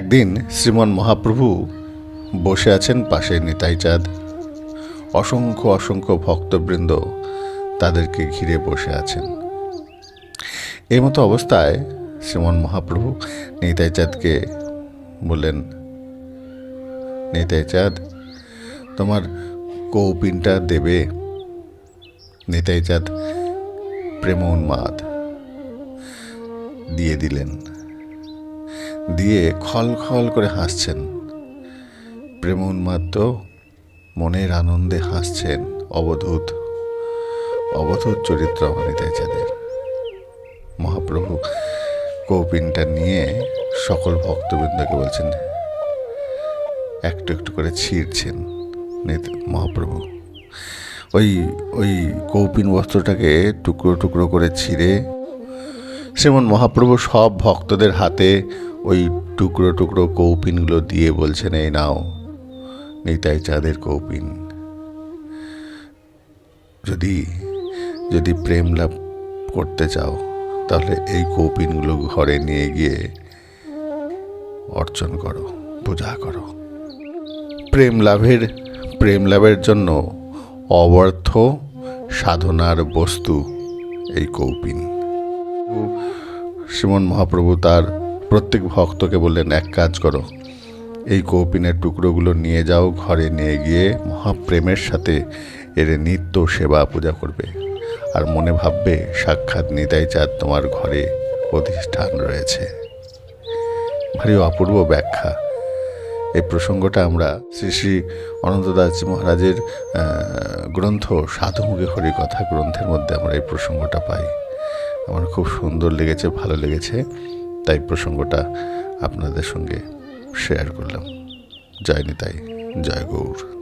একদিন শ্রীমন মহাপ্রভু বসে আছেন পাশে নিতাই চাঁদ। অসংখ্য অসংখ্য ভক্তবৃন্দ তাদেরকে ঘিরে বসে আছেন। এই মতো অবস্থায় শ্রীমন মহাপ্রভু নিতাই চাঁদকে বললেন, নিতাই চাঁদ, তোমার কৌপিনটা দেবে? নিতাই চাঁদ প্রেম উন্মাদ দিয়ে দিলেন। দিয়ে খল খল করে হাসছেন। প্রেম উন্মাদ তো মনের আনন্দে হাসছেন অবধূত অবধূত চরিত্র অনিতাই চাঁদের। মহাপ্রভু কৌপিনটা নিয়ে সকল ভক্তবৃন্দকে বলছেন, একটু একটু করে ছিঁড়ছেন মহাপ্রভু। ওই ওই কৌপিন বস্ত্রটাকে টুকরো টুকরো করে ছিঁড়ে শ্রীমন মহাপ্রভু সব ভক্তদের হাতে ওই টুকরো টুকরো কৌপিনগুলো দিয়ে বলছেন এই নাও। নিতাই চাঁদের কৌপিন। যদি যদি প্রেম লাভ করতে চাও, তাহলে এই কৌপিনগুলো ঘরে নিয়ে গিয়ে অর্জন করো, পূজা করো। প্রেম লাভের প্রেম লাভের জন্য অবর্থ সাধনার বস্তু এই কৌপিন। শ্রীমন মহাপ্রভু তার প্রত্যেক ভক্তকে বললেন, এক কাজ করো। এই কৌপিনের টুকরোগুলো নিয়ে যাও, ঘরে নিয়ে গিয়ে মহাপ্রেমের সাথে এর নিত্য সেবা পূজা করবে। আর মনে ভাববে, সাক্ষাৎ নিতাই চাঁদ তোমার ঘরে অধিষ্ঠান রয়েছে। ভারী অপূর্ব ব্যাখ্যা। এই প্রসঙ্গটা আমরা শ্রী শ্রী অনন্তদাসজি মহারাজের গ্রন্থ হরি কথা গ্রন্থের মধ্যে আমরা এই প্রসঙ্গটা পাই। আমার খুব সুন্দর লেগেছে, ভালো লেগেছে। তাই প্রসঙ্গটা আপনাদের সঙ্গে শেয়ার করলাম। জয় নিতাই জয় গৌর।